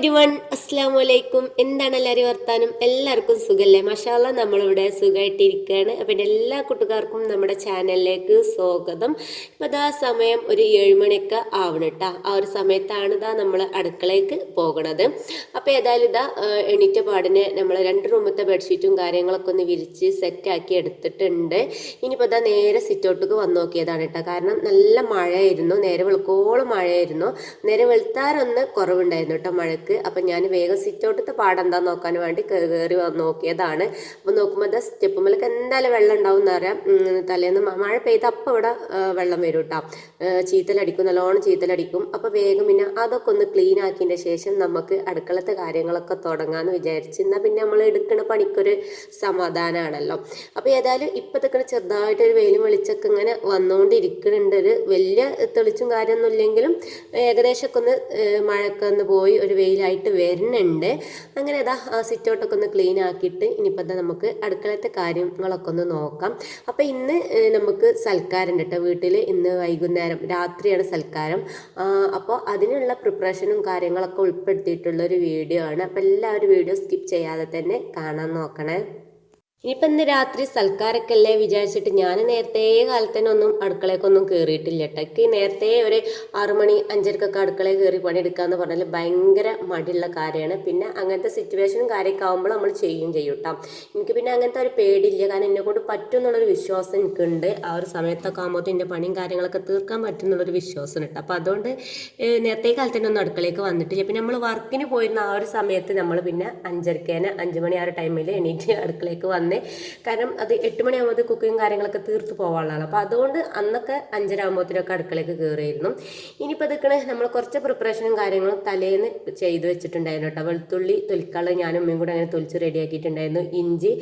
everyone. അസ്സാം വലൈക്കും എന്താണ് എല്ലാവരും വർത്താനം? എല്ലാവർക്കും സുഖമല്ലേ മഷാല നമ്മളിവിടെ സുഖമായിട്ടിരിക്കുകയാണ് അപ്പം എന്റെ എല്ലാ കൂട്ടുകാർക്കും നമ്മുടെ ചാനലിലേക്ക് സ്വാഗതം. ഇപ്പം അതാ സമയം ഒരു ഏഴുമണിയൊക്കെ ആവണം കേട്ടോ. ആ ഒരു സമയത്താണ് ഇതാ നമ്മൾ അടുക്കളയ്ക്ക് പോകണത്. അപ്പോൾ ഏതായാലും ഇതാ എണീറ്റ പാടിനെ നമ്മൾ രണ്ട് റൂമത്തെ ബെഡ്ഷീറ്റും കാര്യങ്ങളൊക്കെ ഒന്ന് വിരിച്ച് സെറ്റാക്കി എടുത്തിട്ടുണ്ട്. ഇനിയിപ്പോൾ ഇതാ നേരെ സിറ്റൗട്ടിക്ക് വന്നു നോക്കിയതാണ് കേട്ടോ. കാരണം നല്ല മഴയായിരുന്നു. നേരെ വെളുക്കോളം മഴയായിരുന്നു. നേരെ വെളുത്താരൊന്ന് കുറവുണ്ടായിരുന്നു കേട്ടോ മഴക്ക്. അപ്പം ഞാൻ വേഗം സിറ്റൗട്ടത്തെ പാടം എന്താ നോക്കാൻ വേണ്ടി കയറി നോക്കിയതാണ്. അപ്പം നോക്കുമ്പോൾ എന്താ മലക്ക് എന്തായാലും വെള്ളം ഉണ്ടാവും എന്നറിയാം പറയാം. തലേന്ന് മഴ പെയ്ത് അപ്പം ഇവിടെ വെള്ളം വരും കേട്ടോ ചീത്തലടിക്കും നല്ലോണം ചീത്തലടിക്കും. അപ്പോൾ വേഗം പിന്നെ അതൊക്കെ ഒന്ന് ക്ലീൻ ആക്കിയതിന്റെ ശേഷം നമുക്ക് അടുക്കളത്തെ കാര്യങ്ങളൊക്കെ തുടങ്ങാമെന്ന് വിചാരിച്ച് എന്നാൽ പിന്നെ നമ്മൾ എടുക്കുന്ന പണിക്കൊരു സമാധാനമാണല്ലോ അപ്പോൾ ഏതായാലും ഇപ്പോഴത്തെ ചെറുതായിട്ടൊരു വെയിലും വെളിച്ചൊക്കെ ഇങ്ങനെ വന്നുകൊണ്ടിരിക്കുന്നുണ്ട് ഒരു വലിയ തെളിച്ചും കാര്യമൊന്നും ഇല്ലെങ്കിലും ഏകദേശമൊക്കെ ഒന്ന് മഴയൊക്കെ ഒന്ന് പോയി ഒരു വെയിലായിട്ട് വരുന്നുണ്ട് അങ്ങനെ അതാ ആ സിറ്റൗട്ടൊക്കെ ഒന്ന് ക്ലീൻ ആക്കിയിട്ട് ഇനിയിപ്പോൾ എന്താ നമുക്ക് അടുക്കളത്തെ കാര്യങ്ങളൊക്കെ ഒന്ന് നോക്കാം. അപ്പോൾ ഇന്ന് നമുക്ക് സൽക്കാരം ഉണ്ട് കേട്ടോ വീട്ടിൽ ഇന്ന് വൈകുന്നേരം രാത്രിയാണ് സൽക്കാരം. അപ്പോൾ അതിനുള്ള പ്രിപ്പറേഷനും കാര്യങ്ങളൊക്കെ ഉൾപ്പെടുത്തിയിട്ടുള്ള ഒരു വീഡിയോ ആണ്. അപ്പോൾ എല്ലാവരും വീഡിയോ സ്കിപ്പ് ചെയ്യാതെ തന്നെ കാണാൻ നോക്കണേ. ഇനിയിപ്പോൾ ഇന്ന് രാത്രി സൽക്കാരൊക്കെ അല്ലേ വിചാരിച്ചിട്ട് ഞാൻ നേരത്തെ കാലത്ത് തന്നെ ഒന്നും അടുക്കളയ്ക്കൊന്നും കയറിയിട്ടില്ല കേട്ടോ നേരത്തെ ഒരു ആറു മണി അഞ്ചരക്കൊക്കെ അടുക്കളയിൽ കയറി പണിയെടുക്കാന്ന് പറഞ്ഞാൽ ഭയങ്കര മടിയുള്ള കാര്യമാണ്. പിന്നെ അങ്ങനത്തെ സിറ്റുവേഷനും കാര്യമൊക്കെ ആകുമ്പോൾ നമ്മൾ ചെയ്യും ചെയ്യും കേട്ടോ എനിക്ക് പിന്നെ അങ്ങനത്തെ ഒരു പേടിയില്ല. കാരണം എന്നെ കൊണ്ട് പറ്റും എന്നുള്ളൊരു വിശ്വാസം എനിക്കുണ്ട്. ആ ഒരു സമയത്തൊക്കെ ആകുമ്പോൾ എന്റെ പണിയും കാര്യങ്ങളൊക്കെ തീർക്കാൻ പറ്റും എന്നുള്ളൊരു വിശ്വാസം കേട്ടോ അപ്പോൾ അതുകൊണ്ട് നേരത്തെ കാലത്ത് തന്നെ ഒന്നും അടുക്കളയ്ക്ക് വന്നിട്ടില്ല. പിന്നെ നമ്മൾ വർക്കിന് പോയിരുന്ന ആ ഒരു സമയത്ത് നമ്മൾ പിന്നെ അഞ്ചരക്കേനെ അഞ്ച് മണി ആ ഒരു ടൈമിൽ എണീറ്റ് അടുക്കളയ്ക്ക് വന്ന് കാരണം അത് എട്ട് മണിയാകുമ്പോൾ കുക്കിങ് കാര്യങ്ങളൊക്കെ തീർത്ത് പോകാനുള്ളതാണ് അപ്പോൾ അതുകൊണ്ട് അന്നൊക്കെ അഞ്ചര അടുക്കളയ്ക്ക് കയറിയിരുന്നു ഇനിയിപ്പോൾ ഇതൊക്കെ നമ്മൾ കുറച്ച് പ്രിപ്പറേഷനും കാര്യങ്ങളും തലേന്ന് ചെയ്ത് വെച്ചിട്ടുണ്ടായിരുന്നു കേട്ടോ. വെളുത്തുള്ളി തൊലിക്കാൾ ഞാനും ഉമ്മയും കൂടെ അങ്ങനെ തൊലിച്ച് റെഡിയാക്കിയിട്ടുണ്ടായിരുന്നു. ഇഞ്ചി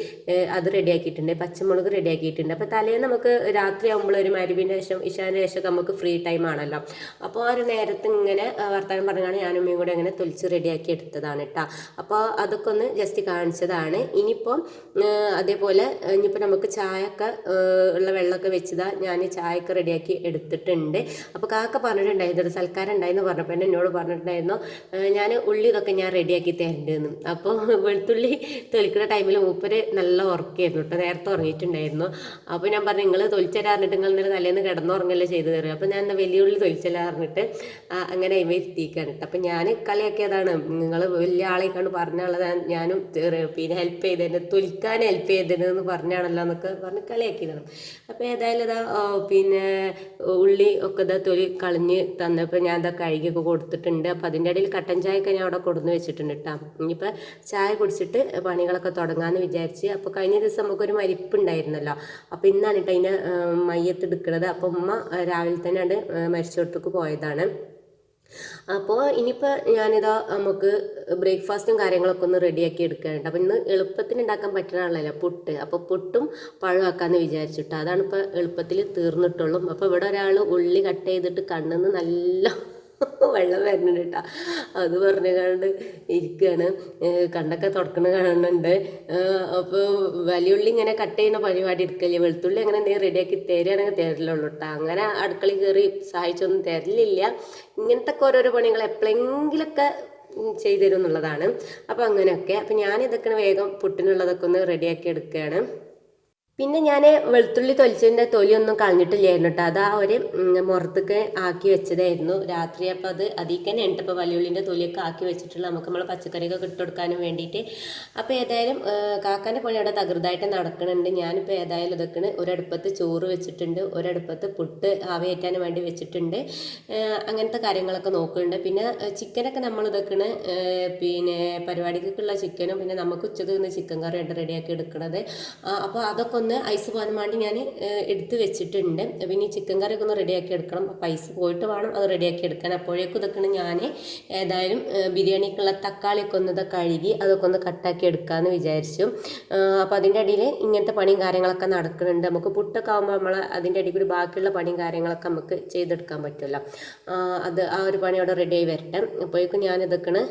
അത് റെഡിയാക്കിയിട്ടുണ്ട്. പച്ചമുളക് റെഡിയാക്കിയിട്ടുണ്ട്. അപ്പോൾ തലേന്ന് നമുക്ക് രാത്രി ആകുമ്പോൾ ഒരു മരുവിന്റെ ശേഷം ഇഷാന്റെ ശേഷം നമുക്ക് ഫ്രീ ടൈം ആണല്ലോ. അപ്പോൾ ആ ഒരു നേരത്ത് ഇങ്ങനെ വർത്തമാനം പറഞ്ഞാണ് ഞാനും ഉമ്മയും കൂടെ അങ്ങനെ തൊലിച്ച് റെഡിയാക്കി എടുത്തതാണ് കേട്ടോ. അപ്പോൾ അതൊക്കെ ഒന്ന് ജസ്റ്റ് കാണിച്ചതാണ്. ഇനിയിപ്പോൾ അതേപോലെ ഇനിയിപ്പോൾ നമുക്ക് ചായക്ക ഉള്ള വെള്ളമൊക്കെ വെച്ചതാ ഞാൻ ചായയൊക്കെ റെഡിയാക്കി എടുത്തിട്ടുണ്ട്. അപ്പോൾ കാക്ക പറഞ്ഞിട്ടുണ്ടായിരുന്നു ഒരു സൽക്കാരം ഉണ്ടായിരുന്നു പറഞ്ഞപ്പോൾ എന്നെ എന്നോട് പറഞ്ഞിട്ടുണ്ടായിരുന്നു ഞാൻ ഉള്ളി ഇതൊക്കെ ഞാൻ റെഡിയാക്കി തരണ്ടെന്ന്. അപ്പോൾ വെളുത്തുള്ളി തൊലിക്കുന്ന ടൈമിൽ മൂപ്പര് നല്ല ഉറക്കായിരുന്നു കേട്ടോ നേരത്തെ ഉറങ്ങിയിട്ടുണ്ടായിരുന്നു. അപ്പോൾ ഞാൻ പറഞ്ഞു നിങ്ങൾ തൊലിച്ചരാറിഞ്ഞിട്ട് നിങ്ങൾ ഇന്നലെ തലേന്ന് കിടന്നുറങ്ങല്ലേ ചെയ്തു തരും അപ്പോൾ ഞാൻ എന്നാൽ വലിയ ഉള്ളി തൊലിച്ചെല്ലാറിഞ്ഞിട്ട് അങ്ങനെ ഇവ എത്തിക്കാണ് അപ്പോൾ ഞാൻ കളിയാക്കിയതാണ് നിങ്ങൾ വലിയ ആളെ കണ്ട് പറഞ്ഞുള്ളത് ഞാനും പിന്നെ ഹെൽപ്പ് ചെയ്തതിന് തൊലിക്കാൻ ഹെൽപ്പ് ചെയ്തതെന്ന് പറഞ്ഞാണല്ലോ എന്നൊക്കെ പറഞ്ഞ് കളിയാക്കിയതാണ്. അപ്പോൾ ഏതായാലും ഇതാ പിന്നെ ഉള്ളി ഒക്കെ ഇതാ തൊലി കളഞ്ഞ് തന്നപ്പോൾ ഞാൻ ഇതാ കഴുകിയൊക്കെ കൊടുത്തിട്ടുണ്ട്. അപ്പോൾ അതിന്റെ ഇടയിൽ കട്ടൻ ചായയൊക്കെ ഞാൻ അവിടെ കൊടുന്ന് വെച്ചിട്ടുണ്ട് കേട്ടോ ഇനിയിപ്പോൾ ചായ കുടിച്ചിട്ട് പണികളൊക്കെ തുടങ്ങാമെന്ന് വിചാരിച്ച് അപ്പോൾ കഴിഞ്ഞ ദിവസം നമുക്കൊരു മരിപ്പ് ഉണ്ടായിരുന്നല്ലോ അപ്പോൾ ഇന്നാണ് കേട്ടോ അതിനെ മയ്യത്ത് എടുക്കുന്നത് അപ്പോൾ ഉമ്മ രാവിലെ തന്നെ അത് മരിച്ചോടത്തേക്ക് പോയതാണ്. അപ്പോൾ ഇനിയിപ്പോൾ ഞാനിതാ നമുക്ക് ബ്രേക്ക്ഫാസ്റ്റും കാര്യങ്ങളൊക്കെ ഒന്ന് റെഡിയാക്കി എടുക്കാനുണ്ട്. അപ്പം ഇന്ന് എളുപ്പത്തിന് ഉണ്ടാക്കാൻ പറ്റുന്നതാണല്ലോ പുട്ട്. അപ്പോൾ പുട്ടും പഴമാക്കാമെന്ന് വിചാരിച്ചിട്ട്. അതാണ് ഇപ്പോൾ എളുപ്പത്തിൽ തീർന്നിട്ടുള്ളൂ. അപ്പോൾ ഇവിടെ ഒരാൾ ഉള്ളി കട്ട് ചെയ്തിട്ട് കണ്ണിന്ന് നല്ല വെള്ളം വരുന്നുണ്ട് കേട്ടോ. അത് പറഞ്ഞുകൊണ്ട് ഇരിക്കുകയാണ് കണ്ടൊക്കെ തുടക്കണ കാണുന്നുണ്ട്. അപ്പോൾ വലിയുള്ളി ഇങ്ങനെ കട്ട് ചെയ്യുന്ന പരിപാടി എടുക്കല്ലേ? വെളുത്തുള്ളി അങ്ങനെ എന്തെങ്കിലും റെഡിയാക്കി തരികയാണെങ്കിൽ തരലുള്ളൂ കേട്ടോ അങ്ങനെ അടുക്കളയിൽ കയറി സഹായിച്ചൊന്നും തരലില്ല ഇങ്ങനത്തെ ഒക്കെ ഓരോരോ പണികൾ എപ്പോഴെങ്കിലൊക്കെ ചെയ്തു തരും എന്നുള്ളതാണ്. അപ്പോൾ അങ്ങനെയൊക്കെ. അപ്പോൾ ഞാനിതൊക്കെ വേഗം പുട്ടിനുള്ളതൊക്കെ ഒന്ന് റെഡിയാക്കി എടുക്കുകയാണ് പിന്നെ ഞാൻ വെളുത്തുള്ളി തൊലിച്ചതിന്റെ തൊലിയൊന്നും കളഞ്ഞിട്ടില്ലായിരുന്നു കേട്ടോ അത് ആ ഒരു മുറത്തേക്ക് ആക്കി വെച്ചതായിരുന്നു. രാത്രി അപ്പോൾ അത് അധികം തന്നെ ഉണ്ട്. ഇപ്പോൾ വലിയുള്ളിന്റെ തൊലിയൊക്കെ ആക്കി വെച്ചിട്ടുള്ള നമുക്ക് നമ്മൾ പച്ചക്കറിയൊക്കെ ഇട്ട് കൊടുക്കാനും വേണ്ടിയിട്ട് അപ്പോൾ ഏതായാലും കാക്കാന്റെ പണി അവിടെ തകൃതായിട്ട് നടക്കുന്നുണ്ട് ഞാനിപ്പോൾ ഏതായാലും ഇതൊക്കെ ഒരടുപ്പത്ത് ചോറ് വെച്ചിട്ടുണ്ട്. ഒരടുപ്പത്ത് പുട്ട് ആവിയേറ്റാൻ വേണ്ടി വെച്ചിട്ടുണ്ട്. അങ്ങനത്തെ കാര്യങ്ങളൊക്കെ നോക്കുന്നുണ്ട്. പിന്നെ ചിക്കനൊക്കെ നമ്മൾ ഇതൊക്കെ പിന്നെ പരിപാടിക്കൊക്കെയുള്ള ചിക്കനും പിന്നെ നമുക്ക് ഉച്ചയ്ക്ക് ചിക്കൻ കറി റെഡിയാക്കി എടുക്കുന്നത് അപ്പോൾ അതൊക്കെ ഒന്ന് ഐസ് പോകാൻ വേണ്ടി ഞാൻ എടുത്ത് വെച്ചിട്ടുണ്ട്. പിന്നെ ഈ ചിക്കൻ കറിയൊക്കെ ഒന്ന് റെഡിയാക്കി എടുക്കണം. അപ്പോൾ ഐസ് പോയിട്ട് വേണം അത് റെഡിയാക്കി എടുക്കാൻ. അപ്പോഴേക്കും ഇതൊക്കെ ഞാൻ ഏതായാലും ബിരിയാണിക്കുള്ള തക്കാളിയൊക്കെ ഒന്ന് ഇതൊക്കെ കഴുകി അതൊക്കെ ഒന്ന് കട്ടാക്കി എടുക്കാമെന്ന് വിചാരിച്ചു. അപ്പോൾ അതിന്റെ ഇടയിൽ ഇങ്ങനത്തെ പണിയും കാര്യങ്ങളൊക്കെ നടക്കുന്നുണ്ട്. നമുക്ക് പുട്ടൊക്കെ ആകുമ്പോൾ നമ്മൾ അതിന്റെ ഇടയിൽ കൂടി ബാക്കിയുള്ള പണിയും കാര്യങ്ങളൊക്കെ നമുക്ക് ചെയ്തെടുക്കാൻ പറ്റുമല്ലോ. അത് ആ ഒരു പണി അവിടെ റെഡി ആയി വരട്ടെ. അപ്പോഴേക്കും ഞാൻ ഇതൊക്കെയാണ്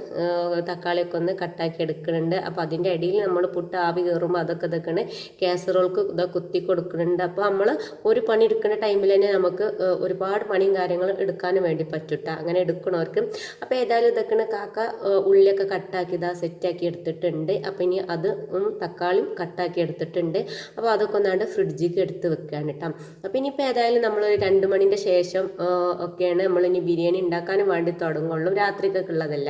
തക്കാളിയൊക്കെ ഒന്ന് കട്ടാക്കി എടുക്കുന്നുണ്ട്. അപ്പോൾ അതിന്റെ ഇടയിൽ നമ്മൾ പുട്ട് ആവി കയറുമ്പോൾ അതൊക്കെ ഇതൊക്കെയാണ് കാസറോൾക്ക് ഇതാ കുത്തി കൊടുക്കുന്നുണ്ട്. അപ്പോൾ നമ്മൾ ഒരു പണി എടുക്കുന്ന ടൈമിൽ തന്നെ നമുക്ക് ഒരുപാട് പണിയും കാര്യങ്ങളും എടുക്കാനും വേണ്ടി പറ്റൂട്ട അങ്ങനെ എടുക്കണവർക്ക്. അപ്പോൾ ഏതായാലും ഇതൊക്കെ കാക്ക ഉള്ളിയൊക്കെ കട്ടാക്കി ഇതാ സെറ്റാക്കി എടുത്തിട്ടുണ്ട്. അപ്പോൾ ഇനി അത് തക്കാളിയും കട്ടാക്കി എടുത്തിട്ടുണ്ട്. അപ്പോൾ അതൊക്കെ ഒന്നാണ്ട് ഫ്രിഡ്ജിലേക്ക് എടുത്ത് വെക്കുകയാണ് കേട്ടോ അപ്പോൾ ഇനിയിപ്പോൾ ഏതായാലും നമ്മൾ രണ്ട് മണിന്റെ ശേഷം ഒക്കെയാണ് നമ്മൾ ഇനി ബിരിയാണി ഉണ്ടാക്കാനും വേണ്ടി തുടങ്ങുള്ളൂ. രാത്രിക്കൊക്കെ ഉള്ളതല്ല.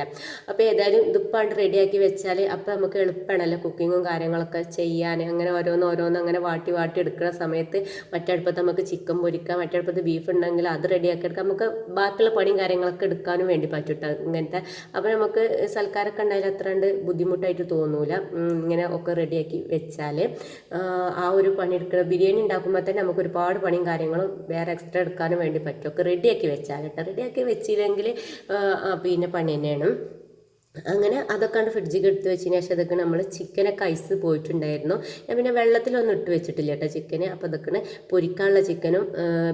അപ്പോൾ ഏതായാലും ഇതിപ്പാണ്ട് റെഡിയാക്കി വെച്ചാൽ അപ്പോൾ നമുക്ക് എളുപ്പമാണല്ലോ കുക്കിങ്ങും കാര്യങ്ങളൊക്കെ ചെയ്യാൻ അങ്ങനെ ഓരോന്ന് ഓരോന്ന് അങ്ങനെ വാട്ടി വാട്ടി എടുക്കുന്ന സമയത്ത് മറ്റടുപ്പത്ത് നമുക്ക് ചിക്കൻ പൊരിക്കാം മറ്റടുപ്പത്ത് ബീഫ് ഉണ്ടെങ്കിൽ അത് റെഡിയാക്കി എടുക്കാം. നമുക്ക് ബാക്കിയുള്ള പണിയും കാര്യങ്ങളൊക്കെ എടുക്കാനും വേണ്ടി പറ്റൂട്ടോ ഇങ്ങനത്തെ. അപ്പോൾ നമുക്ക് സൽക്കാരൊക്കെ ഉണ്ടായാലും അത്രണ്ട് ബുദ്ധിമുട്ടായിട്ട് തോന്നൂല. ഇങ്ങനെ ഒക്കെ റെഡിയാക്കി വെച്ചാൽ ആ ഒരു പണി എടുക്കുന്ന ബിരിയാണി ഉണ്ടാക്കുമ്പോൾ തന്നെ നമുക്ക് ഒരുപാട് പണിയും കാര്യങ്ങളും വേറെ എക്സ്ട്രാ എടുക്കാനും വേണ്ടി പറ്റും. ഒക്കെ റെഡിയാക്കി വെച്ചാൽ കേട്ടോ റെഡിയാക്കി വെച്ചില്ലെങ്കിൽ പിന്നെ പണി തന്നെയാണ്. അങ്ങനെ അതൊക്കെ ഫ്രിഡ്ജിൽ എടുത്ത് വെച്ചതിന് ശേഷം അതൊക്കെ നമ്മൾ ചിക്കനൊക്കെ ഐസ് പോയിട്ടുണ്ടായിരുന്നു. ഞാൻ പിന്നെ വെള്ളത്തിലൊന്നും ഇട്ട് വെച്ചിട്ടില്ല കേട്ടോ ചിക്കന് അപ്പോൾ അതൊക്കെ പൊരിക്കാനുള്ള ചിക്കനും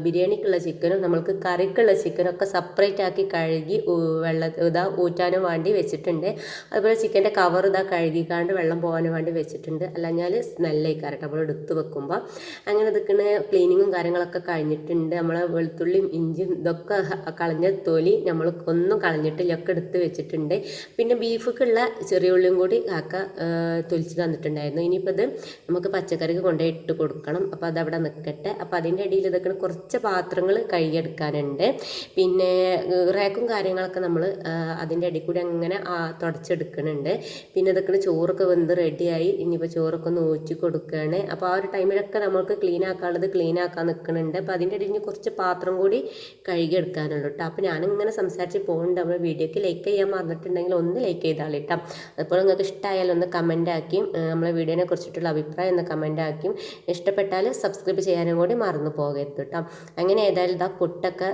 ബിരിയാണിക്കുള്ള ചിക്കനും നമ്മൾക്ക് കറിക്കുള്ള ചിക്കനും ഒക്കെ സെപ്പറേറ്റ് ആക്കി കഴുകി വെള്ള ഇതാ ഊറ്റാനും വേണ്ടി വെച്ചിട്ടുണ്ട്. അതുപോലെ ചിക്കന്റെ കവർ ഇതാ കഴുകിക്കാണ്ട് വെള്ളം പോകാനും വേണ്ടി വെച്ചിട്ടുണ്ട്. അല്ലാഞ്ഞാൽ സ്മെല്ലായി കേട്ടോ നമ്മൾ എടുത്ത് വെക്കുമ്പോൾ അങ്ങനെ ഇതൊക്കെ ക്ലീനിങ്ങും കാര്യങ്ങളൊക്കെ കഴിഞ്ഞിട്ടുണ്ട്. നമ്മൾ വെളുത്തുള്ളിയും ഇഞ്ചിയും ഇതൊക്കെ കളഞ്ഞ തൊലി നമ്മൾ ഒന്നും കളഞ്ഞിട്ടില്ല ഒക്കെ എടുത്ത് വെച്ചിട്ടുണ്ട്. പിന്നെ ബീഫൊക്കെയുള്ള ചെറിയ ഉള്ളിയും കൂടി കാക്ക തൊലിച്ച് തന്നിട്ടുണ്ടായിരുന്നു. ഇനിയിപ്പോൾ ഇത് നമുക്ക് പച്ചക്കറിക്ക് കൊണ്ടുപോയി ഇട്ട് കൊടുക്കണം. അപ്പോൾ അതവിടെ നിൽക്കട്ടെ അപ്പോൾ അതിന്റെ ഇടയിൽ ഇതൊക്കെ കുറച്ച് പാത്രങ്ങൾ കഴുകിയെടുക്കാനുണ്ട്. പിന്നെ റേക്കും കാര്യങ്ങളൊക്കെ നമ്മൾ അതിന്റെ ഇടയിൽ കൂടി അങ്ങനെ തുടച്ചെടുക്കണുണ്ട്. പിന്നെ ഇതൊക്കെ ചോറൊക്കെ വെന്ത് റെഡിയായി. ഇനിയിപ്പോൾ ചോറൊക്കെ ഒന്ന് ഊറ്റി കൊടുക്കുകയാണ് അപ്പോൾ ആ ഒരു ടൈമിലൊക്കെ നമുക്ക് ക്ലീൻ ആക്കാനുള്ളത് ക്ലീൻ ആക്കാൻ നിൽക്കുന്നുണ്ട് അപ്പോൾ അതിന്റെ ഇടയിൽ കുറച്ച് പാത്രം കൂടി കഴുകിയെടുക്കാനുള്ളൂ കേട്ടോ അപ്പോൾ ഞാനിങ്ങനെ സംസാരിച്ച് പോകുന്നുണ്ട് നമ്മൾ വീഡിയോക്ക് ലൈക്ക് ചെയ്യാൻ മറന്നിട്ടുണ്ടെങ്കിൽ ഒന്ന് ലൈക്ക് ചെയ്താൽ കേട്ടോ അതുപോലെ നിങ്ങൾക്ക് ഇഷ്ടമായാലും ഒന്ന് കമന്റ് ആക്കിയും നമ്മളെ വീഡിയോനെ കുറിച്ചിട്ടുള്ള അഭിപ്രായം ഒന്ന് കമന്റ് ആക്കിയും ഇഷ്ടപ്പെട്ടാൽ സബ്സ്ക്രൈബ് ചെയ്യാനും കൂടി മറന്നു പോകരുത് കേട്ടോ അങ്ങനെ ഏതായാലും ഇതാ പുട്ടൊക്കെ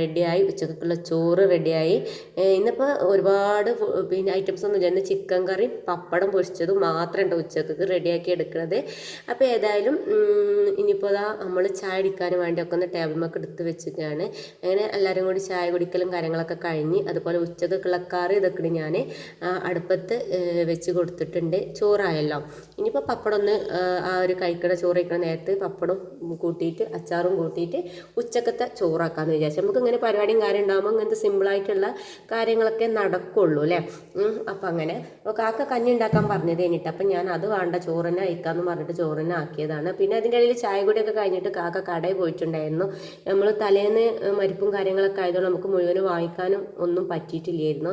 റെഡിയായി ഉച്ചക്കുള്ള ചോറ് റെഡിയായി ഇന്നിപ്പോൾ ഒരുപാട് പിന്നെ ഐറ്റംസ് ഒന്നും ഇല്ല. ചിക്കൻ കറി പപ്പടം പൊരിച്ചതും മാത്രമേ ഉണ്ട് ഉച്ചയ്ക്ക് റെഡിയാക്കി എടുക്കുന്നത് അപ്പോൾ ഏതായാലും ഇനിയിപ്പോൾ ഇതാ നമ്മൾ ചായ അടിക്കാൻ വേണ്ടിയൊക്കെ ഒന്ന് ടേബിൾമൊക്കെ എടുത്ത് വെച്ചിട്ടാണ് അങ്ങനെ എല്ലാവരും കൂടി ചായ കുടിക്കലും കാര്യങ്ങളൊക്കെ കഴിഞ്ഞ് അതുപോലെ ഉച്ചക്കുള്ള കറി ഇതൊക്കെ ഞാൻ അടുപ്പത്ത് വെച്ച് കൊടുത്തിട്ടുണ്ട് ചോറായല്ലോ. ഇനിയിപ്പോൾ പപ്പടം ഒന്ന് ആ, ഒരു കഴിക്കണ ചോറ് കഴിക്കണ നേരത്ത് പപ്പടം കൂട്ടിയിട്ട് അച്ചാറും കൂട്ടിയിട്ട് ഉച്ചക്കത്തെ ചോറാക്കാമെന്ന് വിചാരിച്ചു. നമുക്ക് ഇങ്ങനെ പരിപാടിയും കാര്യം ഉണ്ടാകുമ്പോൾ ഇങ്ങനത്തെ സിമ്പിളായിട്ടുള്ള കാര്യങ്ങളൊക്കെ നടക്കുള്ളൂ അല്ലേ? അപ്പം അങ്ങനെ. കാക്ക കഞ്ഞി ഉണ്ടാക്കാൻ പറഞ്ഞത് കഴിഞ്ഞിട്ട് അപ്പം ഞാൻ അത് വേണ്ട ചോറ് തന്നെ അയക്കാമെന്ന് പറഞ്ഞിട്ട് ചോറ് തന്നെ ആക്കിയതാണ്. പിന്നെ അതിന്റെ ഇടയിൽ ചായ കൂടിയൊക്കെ കഴിഞ്ഞിട്ട് കാക്ക കടയിൽ പോയിട്ടുണ്ടായിരുന്നു. നമ്മൾ തലേന്ന് മരിപ്പും കാര്യങ്ങളൊക്കെ ആയതുകൊണ്ട് നമുക്ക് മുഴുവനും വാങ്ങിക്കാനും ഒന്നും പറ്റിയിട്ടില്ലായിരുന്നു.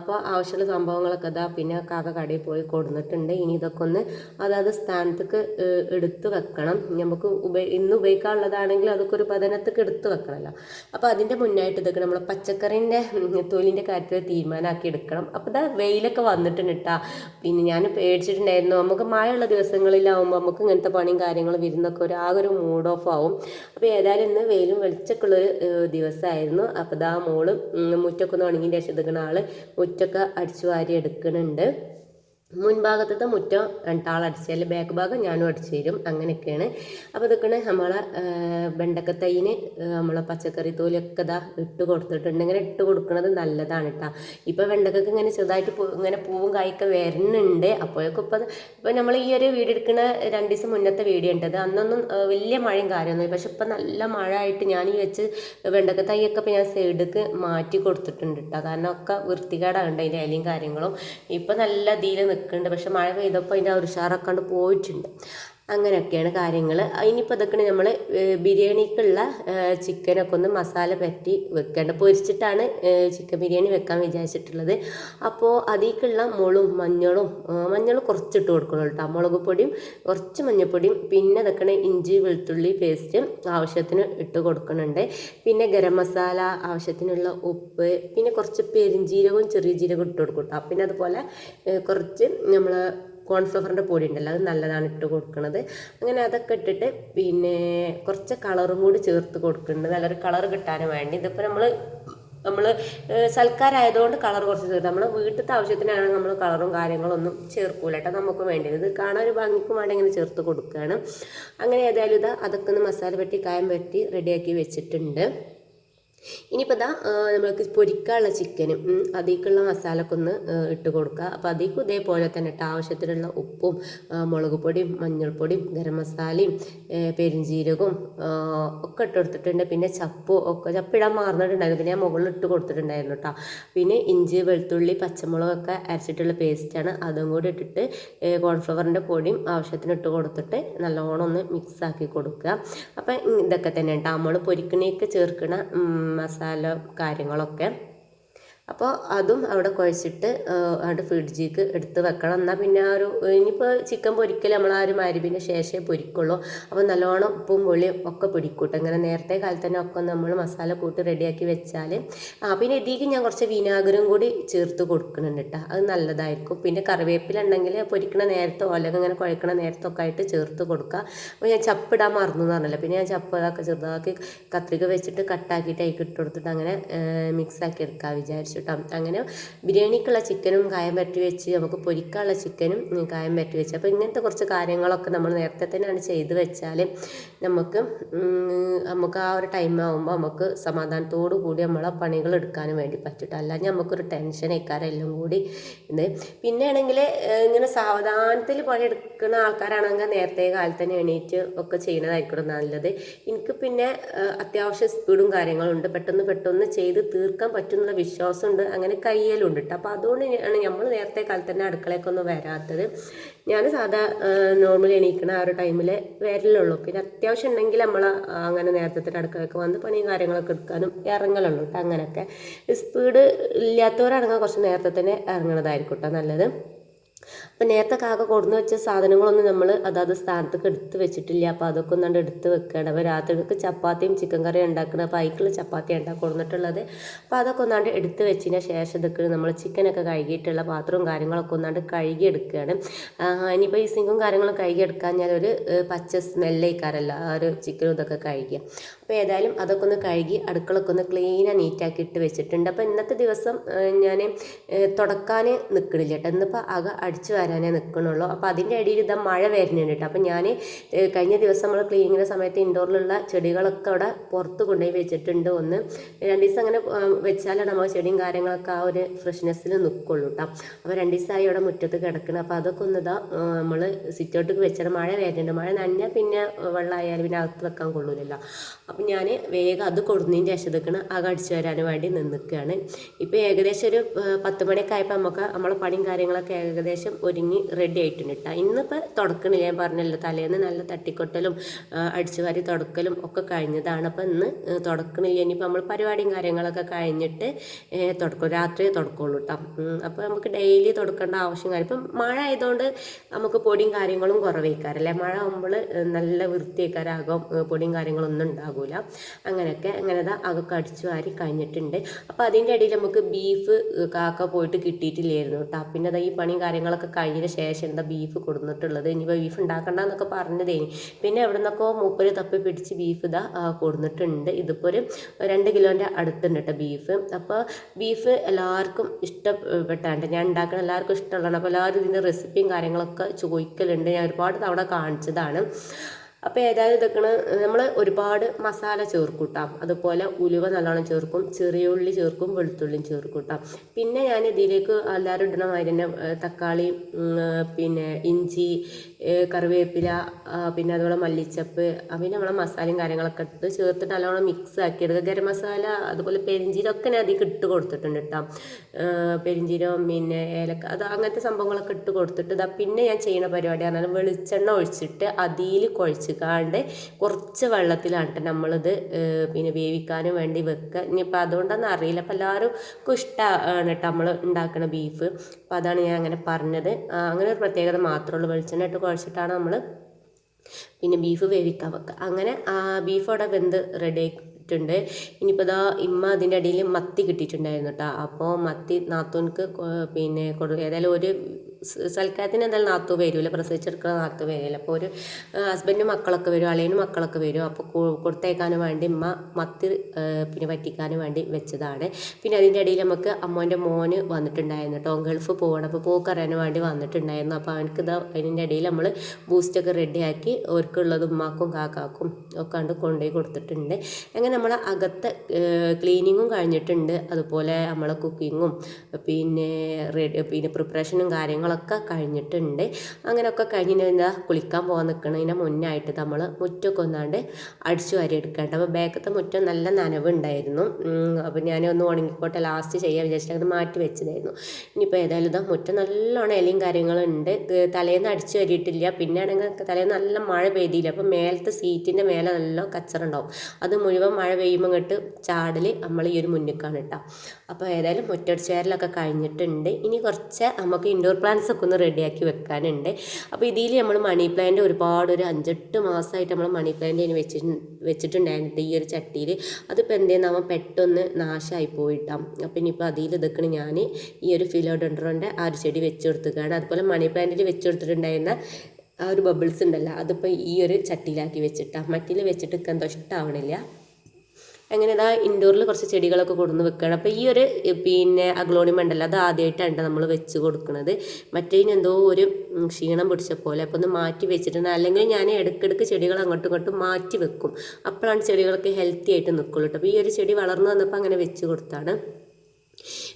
അപ്പോൾ ആവശ്യമുള്ള സംഭവങ്ങളൊക്കെ ഇതാ പിന്നെ കാക്ക കടയിൽ പോയി കൊടുത്തിട്ടുണ്ട് ഇനി ഇതൊക്കെ ഒന്ന് അതാത് സ്ഥാനത്തേക്ക് എടുത്തു വെക്കണം. നമുക്ക് ഉപയോ ഇന്ന് ഉപയോഗിക്കാനുള്ളതാണെങ്കിൽ അതൊക്കെ ഒരു പതനത്തേക്ക് എടുത്തു വെക്കണമല്ലോ അപ്പോൾ അതിന്റെ മുന്നായിട്ട് ഇതൊക്കെ നമ്മൾ പച്ചക്കറിന്റെ തൊലിന്റെ കാര്യത്തിൽ തീരുമാനമാക്കി എടുക്കണം. അപ്പോൾ ഇതാ വെയിലൊക്കെ വന്നിട്ടുണ്ട് കേട്ടാ പിന്നെ ഞാൻ പേടിച്ചിട്ടുണ്ടായിരുന്നു. നമുക്ക് മഴയുള്ള ദിവസങ്ങളിലാവുമ്പോൾ നമുക്ക് ഇങ്ങനത്തെ പണിയും കാര്യങ്ങളും വരുന്നൊക്കെ ഒരു ആകെ ഒരു മൂഡ് ഓഫ് ആവും. അപ്പോൾ ഏതായാലും ഇന്ന് വെയിലും വെളിച്ചൊക്കെ ഉള്ളൊരു ദിവസമായിരുന്നു അപ്പോൾ ഇതാ മോൾ മുറ്റൊക്കെ ഒന്ന് ഉണങ്ങിന്റെ ശേഷം എടുക്കുന്ന ആൾ മുറ്റൊക്കെ അടിച്ചു വാരി എടുക്കുന്നുണ്ട് മുൻഭാഗത്തത്തെ മുറ്റം രണ്ടാൾ അല്ലെങ്കിൽ ബാക്ക് ഭാഗം ഞാനും അടിച്ചു തരും. അങ്ങനെയൊക്കെയാണ്. അപ്പോൾ ഇതൊക്കെയാണ് നമ്മളെ വെണ്ടക്ക തൈന് നമ്മളെ പച്ചക്കറി തോലൊക്കെ ഇതാ ഇട്ട് കൊടുത്തിട്ടുണ്ട്. ഇങ്ങനെ ഇട്ട് കൊടുക്കുന്നത് നല്ലതാണ് കേട്ടോ ഇപ്പോൾ വെണ്ടക്കൊക്കെ ഇങ്ങനെ ചെറുതായിട്ട് ഇങ്ങനെ പൂവും കായൊക്കെ വരുന്നുണ്ട്. അപ്പോഴൊക്കെ ഇപ്പോൾ ഇപ്പോൾ നമ്മൾ ഈ ഒരു വീഡിയോ എടുക്കുന്ന രണ്ട് ദിവസം മുന്നത്തെ വീഡിയോ ഉണ്ടത് അന്നൊന്നും വലിയ മഴയും കാര്യമൊന്നും പക്ഷെ ഇപ്പം നല്ല മഴ ആയിട്ട് ഞാൻ ഈ വെച്ച് വെണ്ടക്ക തൈയൊക്കെ ഇപ്പോൾ ഞാൻ സൈഡിലേക്ക് മാറ്റി കൊടുത്തിട്ടുണ്ട് കേട്ടോ കാരണം ഒക്കെ വൃത്തികേടാകണ്ട അതിന്റെ ഇലയും കാര്യങ്ങളും. ഇപ്പം നല്ല ഇതിൽ നിൽക്കുന്നുണ്ട്. പക്ഷെ മഴ പെയ്തപ്പോൾ അതിന്റെ ഉഷാറൊക്കെ പോയിട്ടുണ്ട്. അങ്ങനെയൊക്കെയാണ് കാര്യങ്ങൾ ഇനിയിപ്പോൾ ഇതൊക്കെ നമ്മൾ ബിരിയാണിക്കുള്ള ചിക്കനൊക്കെ ഒന്ന് മസാല പറ്റി വെക്കേണ്ട. പൊരിച്ചിട്ടാണ് ചിക്കൻ ബിരിയാണി വെക്കാൻ വിചാരിച്ചിട്ടുള്ളത്. അപ്പോൾ അതിലേക്കുള്ള മുളും മഞ്ഞളും മഞ്ഞൾ കുറച്ചിട്ട് കൊടുക്കണം കേട്ടോ. മുളക് പൊടിയും കുറച്ച് മഞ്ഞൾപ്പൊടിയും പിന്നെ ഇതൊക്കെ ഇഞ്ചി വെളുത്തുള്ളി പേസ്റ്റ് ആവശ്യത്തിന് ഇട്ട് കൊടുക്കുന്നുണ്ട്. പിന്നെ ഗരം മസാല ആവശ്യത്തിനുള്ള ഉപ്പ് പിന്നെ കുറച്ച് പെരിഞ്ജീരകവും ചെറിയ ജീരകവും ഇട്ട് കൊടുക്കും കേട്ടോ. പിന്നെ അതുപോലെ കുറച്ച് നമ്മൾ കോൺഫ്ലവറിന്റെ പൊടി ഉണ്ടല്ലോ അത് നല്ലതാണ് ഇട്ട് കൊടുക്കുന്നത് അങ്ങനെ അതൊക്കെ ഇട്ടിട്ട് പിന്നെ കുറച്ച് കളറും കൂടി ചേർത്ത് കൊടുക്കുന്നുണ്ട് നല്ലൊരു കളർ കിട്ടാൻ വേണ്ടി. ഇതിപ്പോൾ നമ്മൾ നമ്മൾ സൽക്കാരായതുകൊണ്ട് കളർ കുറച്ച് ചേർത്ത്. നമ്മൾ വീട്ടിലത്തെ ആവശ്യത്തിനാണെങ്കിൽ നമ്മൾ കളറും കാര്യങ്ങളൊന്നും ചേർക്കൂല കേട്ടോ നമുക്ക് വേണ്ടത്. ഇത് കാണാൻ ഒരു ഭംഗിക്കും വേണ്ടി ഇങ്ങനെ ചേർത്ത് കൊടുക്കുകയാണ് അങ്ങനെ ഏതായാലും ഇതാ അതൊക്കെ ഒന്ന് മസാല പെട്ടി കായം പറ്റി റെഡിയാക്കി വെച്ചിട്ടുണ്ട്. ഇനിയിപ്പോൾ ഇതാ നമ്മൾക്ക് പൊരിക്കാനുള്ള ചിക്കനും അതിലേക്കുള്ള മസാലയൊക്കെ ഒന്ന് ഇട്ട് കൊടുക്കുക. അപ്പോൾ അതിലേക്ക് ഇതേപോലെ തന്നെ ഇട്ട് ആവശ്യത്തിനുള്ള ഉപ്പും മുളക് പൊടിയും മഞ്ഞൾപ്പൊടിയും ഗരം മസാലയും പെരുംജീരകവും ഒക്കെ ഇട്ട് കൊടുത്തിട്ടുണ്ട്. പിന്നെ ചപ്പും ഒക്കെ ചപ്പിടാൻ മാറുന്നിട്ടുണ്ടായിരുന്നു. പിന്നെ ഞാൻ മുകളിൽ ഇട്ട് കൊടുത്തിട്ടുണ്ടായിരുന്നു കേട്ടോ. പിന്നെ ഇഞ്ചി വെളുത്തുള്ളി പച്ചമുളകൊക്കെ അരച്ചിട്ടുള്ള പേസ്റ്റാണ് അതും കൂടി ഇട്ടിട്ട് കോൺഫ്ലവറിന്റെ പൊടിയും ആവശ്യത്തിന് ഇട്ട് കൊടുത്തിട്ട് നല്ലോണം ഒന്ന് മിക്സ് ആക്കി കൊടുക്കുക. അപ്പം ഇതൊക്കെ തന്നെ കേട്ടോ. നമ്മൾ പൊരിക്കണേക്ക് ചേർക്കണ മസാല കാര്യങ്ങളൊക്കെ അപ്പോൾ അതും അവിടെ കുഴച്ചിട്ട് അവിടെ ഫ്രിഡ്ജിക്ക് എടുത്ത് വെക്കണം. എന്നാൽ പിന്നെ ആ ഒരു ഇനിയിപ്പോൾ ചിക്കൻ പൊരിക്കൽ നമ്മൾ ആ ഒരു മരുവിന് ശേഷമേ പൊരിക്കുള്ളൂ. അപ്പോൾ നല്ലോണം ഉപ്പും പുളിയും ഒക്കെ പിടിക്കൂട്ടും. ഇങ്ങനെ നേരത്തെ കാലത്ത് തന്നെ ഒക്കെ നമ്മൾ മസാല കൂട്ടി റെഡിയാക്കി വെച്ചാൽ ആ പിന്നെ ഇതിലേക്ക് ഞാൻ കുറച്ച് വിനാഗിരും കൂടി ചേർത്ത് കൊടുക്കുന്നുണ്ട് കേട്ടോ അത് നല്ലതായിരിക്കും. പിന്നെ കറിവേപ്പില ഉണ്ടെങ്കിൽ പൊരിക്കണ നേരത്തോ അല്ലെങ്കിൽ ഇങ്ങനെ കുഴക്കണ നേരത്തൊക്കെ ആയിട്ട് ചേർത്ത് കൊടുക്കുക അപ്പോൾ ഞാൻ ചപ്പിടാൻ മറന്നു എന്ന് പറഞ്ഞല്ലോ. പിന്നെ ഞാൻ ചപ്പ് അതൊക്കെ ചെറുതാക്കി കത്രിക വെച്ചിട്ട് കട്ടാക്കിയിട്ട് അതിൽ ഇട്ട് കൊടുത്തിട്ട് അങ്ങനെ മിക്സ് ആക്കി എടുക്കാൻ വിചാരിച്ചു കേട്ടോ അങ്ങനെ ബിരിയാണിക്കുള്ള ചിക്കനും കായം പറ്റി വെച്ച് നമുക്ക് പൊരിക്കാനുള്ള ചിക്കനും കായം പറ്റി വെച്ച്. അപ്പോൾ ഇങ്ങനത്തെ കുറച്ച് കാര്യങ്ങളൊക്കെ നമ്മൾ നേരത്തെ തന്നെയാണ് ചെയ്ത് വെച്ചാൽ നമുക്ക് നമുക്ക് ആ ഒരു ടൈം ആകുമ്പോൾ നമുക്ക് സമാധാനത്തോടു കൂടി നമ്മളെ പണികൾ എടുക്കാനും വേണ്ടി പറ്റും അല്ലാതെ നമുക്കൊരു ടെൻഷൻ എല്ലാം കൂടി ഇത്. പിന്നെ ആണെങ്കിൽ ഇങ്ങനെ സാവധാനത്തിൽ പണിയെടുക്കുന്ന ആൾക്കാരാണെങ്കിൽ നേരത്തെ കാലത്ത് തന്നെ എണീറ്റ് ഒക്കെ ചെയ്യുന്നതായിരിക്കും നല്ലത്. എനിക്ക് പിന്നെ അത്യാവശ്യ സ്പീഡും കാര്യങ്ങളും ഉണ്ട്. പെട്ടെന്ന് പെട്ടെന്ന് ചെയ്ത് തീർക്കാൻ പറ്റുന്നുള്ള വിശ്വാസമുണ്ട് അങ്ങനെ കയ്യലുണ്ട് കേട്ടോ അതുകൊണ്ട് ആണ് നമ്മൾ നേരത്തെ കാലത്ത് തന്നെ അടുക്കളയൊക്കൊന്നും വരാത്തത്. ഞാൻ സാധാ നോർമലി എണീക്കണ ആ ഒരു ടൈമിൽ വരലുള്ളൂ. പിന്നെ അത്യാവശ്യം ഉണ്ടെങ്കിൽ നമ്മൾ അങ്ങനെ നേരത്തെ അടുക്കളയൊക്കെ വന്ന് പണിയും കാര്യങ്ങളൊക്കെ എടുക്കാനും ഇറങ്ങലുള്ളൂ കേട്ടോ അങ്ങനെയൊക്കെ സ്പീഡ് ഇല്ലാത്തവരാണെങ്കിൽ കുറച്ച് നേരത്തെ തന്നെ ഇറങ്ങണതായിരിക്കും കേട്ടോ നല്ലത്. അപ്പം നേരത്തെ കാക്ക കൊടുന്ന് വെച്ച സാധനങ്ങളൊന്നും നമ്മൾ അതാത് സ്ഥാനത്തേക്ക് എടുത്ത് വെച്ചിട്ടില്ല. അപ്പോൾ അതൊക്കെ ഒന്നാണ്ട് എടുത്ത് വെക്കുകയാണ് അപ്പോൾ രാത്രിക്ക് ചപ്പാത്തിയും ചിക്കൻ കറിയും ഉണ്ടാക്കുന്നത് അപ്പോൾ അതിക്കുള്ള ചപ്പാത്തി ഉണ്ടാക്കി കൊടുന്നിട്ടുള്ളത്. അപ്പോൾ അതൊക്കെ ഒന്നാണ്ട് എടുത്ത് വെച്ചതിന് ശേഷം ഇതൊക്കെ നമ്മൾ ചിക്കനൊക്കെ കഴുകിയിട്ടുള്ള പാത്രവും കാര്യങ്ങളൊക്കെ ഒന്നാണ്ട് കഴുകി എടുക്കുകയാണ് ഇനിയിപ്പോൾ ഈ സിങ്കും കാര്യങ്ങളും കഴുകി എടുക്കാൻ ഞാൻ ഒരു ഏഹ്, പച്ച സ്മെല്ലേക്കാറല്ല ആ ഒരു ചിക്കനും ഇതൊക്കെ കഴുകിയ. അപ്പോൾ ഏതായാലും അതൊക്കെ ഒന്ന് കഴുകി അടുക്കളൊക്കെ ഒന്ന് ക്ലീനായി നീറ്റാക്കി ഇട്ട് വെച്ചിട്ടുണ്ട്. അപ്പോൾ ഇന്നത്തെ ദിവസം ഞാൻ തുടക്കാൻ നിൽക്കണില്ല കേട്ടോ ഇന്നിപ്പോൾ അക അടിച്ചു വരാനേ നിൽക്കണുള്ളൂ അപ്പോൾ അതിന്റെ ഇടയിൽ ഇതാ മഴ വരുന്നുണ്ട് കേട്ടോ അപ്പോൾ ഞാൻ കഴിഞ്ഞ ദിവസം നമ്മൾ ക്ലീനിങ്ങിന്റെ സമയത്ത് ഇൻഡോറിലുള്ള ചെടികളൊക്കെ അവിടെ പുറത്ത് കൊണ്ടുപോയി വെച്ചിട്ടുണ്ട് ഒന്ന്. രണ്ട് ദിവസം അങ്ങനെ വെച്ചാലാണ് നമ്മൾ ചെടിയും കാര്യങ്ങളൊക്കെ ആ ഒരു ഫ്രഷ്നെസ്സിൽ നിൽക്കുള്ളൂ കേട്ടോ അപ്പോൾ രണ്ട് ദിവസമായി അവിടെ മുറ്റത്ത് കിടക്കണം. അപ്പോൾ അതൊക്കെ ഒന്ന് ഇതാ നമ്മൾ സിറ്റൗട്ടിക്ക് വെച്ചിട്ട് മഴ വരുന്നുണ്ട്. മഴ നനഞ്ഞാൽ പിന്നെ വെള്ളമായാലും പിന്നെ അകത്ത് വെക്കാൻ കൊള്ളൂലല്ലോ. അപ്പം ഞാൻ വേഗം അത് കൊടുന്നതിന് ശേഷം നിൽക്കണം ആകെ അടിച്ചു വരാൻ വേണ്ടി നിൽക്കുകയാണ്. ഇപ്പോൾ ഏകദേശം ഒരു പത്ത് മണിയൊക്കെ ആയപ്പോൾ നമുക്ക് നമ്മളെ പണിയും കാര്യങ്ങളൊക്കെ ഏകദേശം ഒരുങ്ങി റെഡി ആയിട്ടുണ്ട് കേട്ടോ ഇന്നിപ്പോൾ തുടക്കണില്ല? ഞാൻ പറഞ്ഞല്ലോ തലേന്ന് നല്ല തട്ടിക്കൊട്ടലും അടിച്ചു വാരി തുടക്കലും ഒക്കെ കഴിഞ്ഞതാണ്. അപ്പോൾ ഇന്ന് തുടക്കണില്ല? ഇനിയിപ്പോൾ നമ്മൾ പരിപാടിയും കാര്യങ്ങളൊക്കെ കഴിഞ്ഞിട്ട് തുടക്കം തുടക്കും രാത്രി തുടക്കുള്ളൂ കേട്ടോ അപ്പോൾ നമുക്ക് ഡെയിലി തുടക്കേണ്ട ആവശ്യം കാര്യം ഇപ്പം മഴ ആയതുകൊണ്ട് നമുക്ക് പൊടിയും കാര്യങ്ങളും കുറവേക്കാറല്ലേ മഴ ആകുമ്പോൾ നല്ല വൃത്തിയേക്കാരാകും പൊടിയും കാര്യങ്ങളൊന്നും ഉണ്ടാകില്ല അങ്ങനെയൊക്കെ അങ്ങനെ അതൊക്കെ അടിച്ചു വാരി കഴിഞ്ഞിട്ടുണ്ട്. അപ്പോൾ അതിന്റെ ഇടയിൽ നമുക്ക് ബീഫ് കാക്ക പോയിട്ട് കിട്ടിയിട്ടില്ലായിരുന്നു കേട്ടോ പിന്നെ ദാ ഈ പണിയും കാര്യങ്ങളൊക്കെ കഴിഞ്ഞതിന് ശേഷം എന്താ ബീഫ് കൊടുന്നിട്ടുള്ളത്? ഇനിയിപ്പോൾ ബീഫ് ഉണ്ടാക്കണ്ട എന്നൊക്കെ പറഞ്ഞതേനി പിന്നെ എവിടെ നിന്നൊക്കെ മൂപ്പര് തപ്പി പിടിച്ച് ബീഫ് ഇതാ കൊടുന്നിട്ടുണ്ട്. ഇതിപ്പോൾ ഒരു രണ്ട് കിലോന്റെ അടുത്തുണ്ട് കേട്ടോ ബീഫ് അപ്പോൾ ബീഫ് എല്ലാവർക്കും ഇഷ്ടപ്പെട്ടാണ്ട് ഞാൻ ഉണ്ടാക്കുന്ന എല്ലാവർക്കും ഇഷ്ടമുള്ളതാണ്. അപ്പോൾ എല്ലാവരും ഇതിന്റെ റെസിപ്പിയും കാര്യങ്ങളൊക്കെ ചോദിക്കലുണ്ട്. ഞാൻ ഒരുപാട് തവണ കാണിച്ചതാണ്. അപ്പോൾ ഏതായാലും ഇതൊക്കെ നമ്മൾ ഒരുപാട് മസാല ചേർക്കൂട്ടാം. അതുപോലെ ഉലുവ നല്ലോണം ചേർക്കും ചെറിയ ഉള്ളി ചേർക്കും വെളുത്തുള്ളിയും ചേർക്കൂട്ടാം. പിന്നെ ഞാൻ ഇതിലേക്ക് എല്ലാവരും ഇടണ മാതിരി തന്നെ തക്കാളി പിന്നെ ഇഞ്ചി കറിവേപ്പില പിന്നെ അതുപോലെ മല്ലിച്ചപ്പ് പിന്നെ നമ്മളെ മസാലയും കാര്യങ്ങളൊക്കെ ഇട്ട് ചേർത്തിട്ട് നല്ലോണം മിക്സ് ആക്കി എടുക്കുക. ഗരം മസാല അതുപോലെ പെരിഞ്ചീരം ഒക്കെ ഞാൻ അതിലേക്ക് ഇട്ട് കൊടുത്തിട്ടുണ്ട് കേട്ടോ. പെരിഞ്ചീരം പിന്നെ ഏലക്ക അത് അങ്ങനത്തെ സംഭവങ്ങളൊക്കെ ഇട്ട് കൊടുത്തിട്ട് ഇതാ പിന്നെ ഞാൻ ചെയ്യുന്ന പരിപാടി പറഞ്ഞാൽ വെളിച്ചെണ്ണ ഒഴിച്ചിട്ട് അതിൽ കുഴച്ചിക്കാണ്ട് കുറച്ച് വെള്ളത്തിലാണ് കേട്ടോ നമ്മളിത് പിന്നെ വേവിക്കാനും വേണ്ടി വെക്കുക. ഇനിയിപ്പോൾ അതുകൊണ്ടൊന്നും അറിയില്ല. അപ്പോൾ എല്ലാവർക്കും ഇഷ്ടമാണ് കേട്ടോ നമ്മൾ ഉണ്ടാക്കുന്ന ബീഫ് അപ്പോൾ അതാണ് ഞാൻ അങ്ങനെ പറഞ്ഞത്. അങ്ങനെ ഒരു പ്രത്യേകത മാത്രമേ ഉള്ളൂ. വെളിച്ചെണ്ണ ഇട്ട് കുഴച്ചിട്ടാണ് നമ്മൾ പിന്നെ ബീഫ് വേവിക്കാൻ വെക്കുക. അങ്ങനെ ബീഫ് അവിടെ വെന്ത് റെഡി ആയിട്ടുണ്ട്. ഇനിയിപ്പോൾ ഇതാ ഇമ്മ അതിന്റെ ഇടയിൽ മത്തി കിട്ടിയിട്ടുണ്ടായിരുന്നു കേട്ടോ അപ്പോൾ മത്തി നാത്തൂൻക്ക് പിന്നെ കൊടു ഏതായാലും ഒരു സൽക്കാരത്തിന് എന്തായാലും നാത്തു വരില്ല പ്രസവിച്ചെടുക്കുന്ന നാത്തു വരില്ല അപ്പോൾ ഒരു ഹസ്ബൻഡും മക്കളൊക്കെ വരും അളിയനും മക്കളൊക്കെ വരും. അപ്പോൾ കൊടുത്തേക്കാനും വേണ്ടി ഉമ്മ മത്തി പിന്നെ വറ്റിക്കാനും വേണ്ടി വെച്ചതാണ്. പിന്നെ അതിന്റെ ഇടയിൽ നമുക്ക് അമ്മോന്റെ മോന് വന്നിട്ടുണ്ടായിരുന്നു കേട്ടോ. ഗൾഫ് പോകണം. അപ്പോൾ പോക്കറിയാൻ വേണ്ടി വന്നിട്ടുണ്ടായിരുന്നു. അപ്പോൾ അവനക്ക് ഇതാ അതിന്റെ ഇടയിൽ നമ്മൾ ബൂസ്റ്റൊക്കെ റെഡിയാക്കി അവർക്കുള്ളത് ഉമ്മാക്കും കാക്കാക്കും ഒക്കെ കണ്ട് കൊണ്ടുപോയി കൊടുത്തിട്ടുണ്ട്. അങ്ങനെ നമ്മൾ അകത്തെ ക്ലീനിങ്ങും കഴിഞ്ഞിട്ടുണ്ട്. അതുപോലെ നമ്മളെ കുക്കിങ്ങും പിന്നെ പിന്നെ പ്രിപ്പറേഷനും കാര്യങ്ങളൊക്കെ കഴിഞ്ഞിട്ടുണ്ട്. അങ്ങനെയൊക്കെ കഴിഞ്ഞ് എന്താ കുളിക്കാൻ പോകാൻ നിൽക്കുന്നതിന് മുന്നായിട്ട് നമ്മൾ മുറ്റമൊക്കെ ഒന്നാണ്ട് അടിച്ചു വാരി എടുക്കേണ്ട. അപ്പോൾ ബാക്കത്തെ മുറ്റം നല്ല നനവുണ്ടായിരുന്നു. അപ്പോൾ ഞാൻ ഒന്ന് ഉണങ്ങിക്കോട്ടെ ലാസ്റ്റ് ചെയ്യാൻ വിചാരിച്ചിട്ട് അത് മാറ്റി വെച്ചതായിരുന്നു. ഇനിയിപ്പോൾ ഏതായാലും ഇതാ മുറ്റം നല്ലോണം ഇലയും കാര്യങ്ങളും ഉണ്ട് തലേന്ന് അടിച്ചു വരിയിട്ടില്ല. പിന്നെ ആണെങ്കിൽ തലേന്ന് നല്ല മഴ പെയ്തില്ല. അപ്പോൾ മേലത്തെ സീറ്റിന്റെ മേലെ നല്ല കച്ചറുണ്ടാവും അത് മുഴുവൻ മഴ പെയ്യുമ്പോൾ ഇങ്ങോട്ട് ചാടൽ നമ്മൾ ഈ ഒരു മുന്നിൽ കേട്ടോ അപ്പോൾ ഏതായാലും മുറ്റടിച്ചു വരലൊക്കെ കഴിഞ്ഞിട്ടുണ്ട്. ഇനി കുറച്ച് നമുക്ക് ഇൻഡോർ പ്ലാന്റ്സ് ഒക്കെ ഒന്ന് റെഡിയാക്കി വെക്കാനുണ്ട്. അപ്പോൾ ഇതിൽ നമ്മൾ മണി പ്ലാന്റ് ഒരുപാട് ഒരു അഞ്ചെട്ട് മാസമായിട്ട് നമ്മൾ മണി പ്ലാന്റ് അതിന് വെച്ചിട്ട് വെച്ചിട്ടുണ്ടായിരുന്നു ഈ ഒരു ചട്ടിയിൽ അതിപ്പോൾ എന്തേന്നാവുമ്പോൾ പെട്ടെന്ന് നാശമായി പോയിട്ടാം. അപ്പോൾ ഇനിയിപ്പോൾ അതിൽ ഇതൊക്കെ ഞാൻ ഈ ഒരു ഫിലോഡൻഡ്രോന്റെ ആ ഒരു ചെടി വെച്ച് കൊടുത്തുകയാണ് അതുപോലെ മണി പ്ലാന്റിൽ വെച്ച് കൊടുത്തിട്ടുണ്ടായിരുന്ന ആ ഒരു ബബിൾസ് ഉണ്ടല്ലോ അതിപ്പോൾ ഈ ഒരു ചട്ടിയിലാക്കി വെച്ചിട്ടാണ് മറ്റിൽ വെച്ചിട്ട് എന്തോ ഇഷ്ടമാവണില്ല അങ്ങനെ ഇതാ ഇൻഡോറിൽ കുറച്ച് ചെടികളൊക്കെ കൊടുന്ന് വെക്കുകയാണ് അപ്പോൾ ഈ ഒരു പിന്നെ അഗ്ലോണി ഉണ്ടല്ലോ അത് ആദ്യമായിട്ടാണ് നമ്മൾ വെച്ച് കൊടുക്കുന്നത് മറ്റേതിന് എന്തോ ഒരു ക്ഷീണം പിടിച്ച പോലെ അപ്പോൾ ഒന്ന് മാറ്റി വെച്ചിട്ടുണ്ട് അല്ലെങ്കിൽ ഞാൻ ഇടയ്ക്കിടയ്ക്ക് ചെടികൾ അങ്ങോട്ടും ഇങ്ങോട്ടും മാറ്റി വെക്കും. അപ്പോഴാണ് ചെടികളൊക്കെ ഹെൽത്തി ആയിട്ട് നിൽക്കുള്ളൂ കേട്ടോ അപ്പോൾ ഈ ഒരു ചെടി വളർന്നു വന്നപ്പോൾ അങ്ങനെ വെച്ച് കൊടുത്താണ്.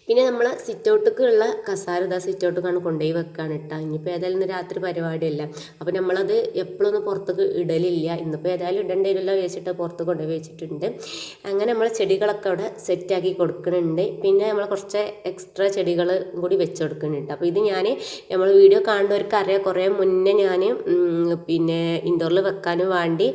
പിന്നെ നമ്മൾ സിറ്റ് ഔട്ടൊക്കെയുള്ള കസാര ഇതാ സിറ്റ് ഔട്ടൊക്കെയാണ് കൊണ്ടുപോയി വെക്കാൻ ഇട്ടാ ഇനിയിപ്പോൾ ഏതായാലും ഇന്ന് രാത്രി പരിപാടിയല്ല. അപ്പോൾ നമ്മളത് എപ്പോഴൊന്നും പുറത്തേക്ക് ഇടലില്ല. ഇന്നിപ്പോൾ ഏതായാലും ഇടേണ്ടതിലുള്ള വെച്ചിട്ട് പുറത്ത് കൊണ്ടുപോയി വെച്ചിട്ടുണ്ട്. അങ്ങനെ നമ്മൾ ചെടികളൊക്കെ അവിടെ സെറ്റാക്കി കൊടുക്കുന്നുണ്ട് പിന്നെ നമ്മൾ കുറച്ച് എക്സ്ട്രാ ചെടികൾ കൂടി വെച്ച് കൊടുക്കുന്നുണ്ട് അപ്പോൾ ഇത് ഞാൻ നമ്മൾ വീഡിയോ കാണുന്നവർക്ക് അറിയാം. കുറേ മുന്നേ ഞാൻ പിന്നെ ഇൻഡോറിൽ വെക്കാനും വേണ്ടി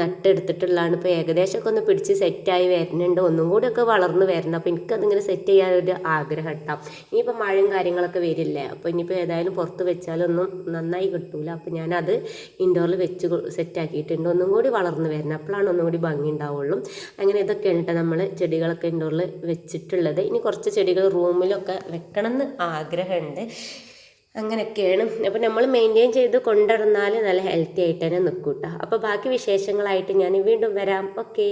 നട്ടെടുത്തിട്ടുള്ളതാണ്. ഇപ്പോൾ ഏകദേശമൊക്കെ ഒന്ന് പിടിച്ച് സെറ്റായി വരുന്നുണ്ട് ഒന്നും കൂടെയൊക്കെ വളർന്നു വരണം. അപ്പോൾ എനിക്കതിങ്ങനെ സെറ്റ് ചെയ്യാനൊരു ആഗ്രഹം ഉണ്ടാവും ഇനിയിപ്പോൾ മഴയും കാര്യങ്ങളൊക്കെ വരില്ലേ? അപ്പോൾ ഇനിയിപ്പോൾ ഏതായാലും പുറത്ത് വെച്ചാലൊന്നും നന്നായി കിട്ടൂല. അപ്പോൾ ഞാനത് ഇൻഡോറിൽ വെച്ച് സെറ്റാക്കിയിട്ടുണ്ട് ഒന്നും കൂടി വളർന്നു വരണം. അപ്പോഴാണ് ഒന്നും കൂടി ഭംഗി ഉണ്ടാവുള്ളൂ. അങ്ങനെ ഇതൊക്കെയാണ് കേട്ടോ നമ്മൾ ചെടികളൊക്കെ ഇൻഡോറിൽ വെച്ചിട്ടുള്ളത്. ഇനി കുറച്ച് ചെടികൾ റൂമിലൊക്കെ വെക്കണം എന്ന് ആഗ്രഹമുണ്ട് അങ്ങനെയൊക്കെയാണ്. അപ്പോൾ നമ്മൾ മെയിന്റെയിൻ ചെയ്ത് കൊണ്ടുവന്നാൽ നല്ല ഹെൽത്തി ആയിട്ട് തന്നെ നിൽക്കും കേട്ടോ അപ്പോൾ ബാക്കി വിശേഷങ്ങളായിട്ട് ഞാൻ വീണ്ടും വരാം. ഓക്കേ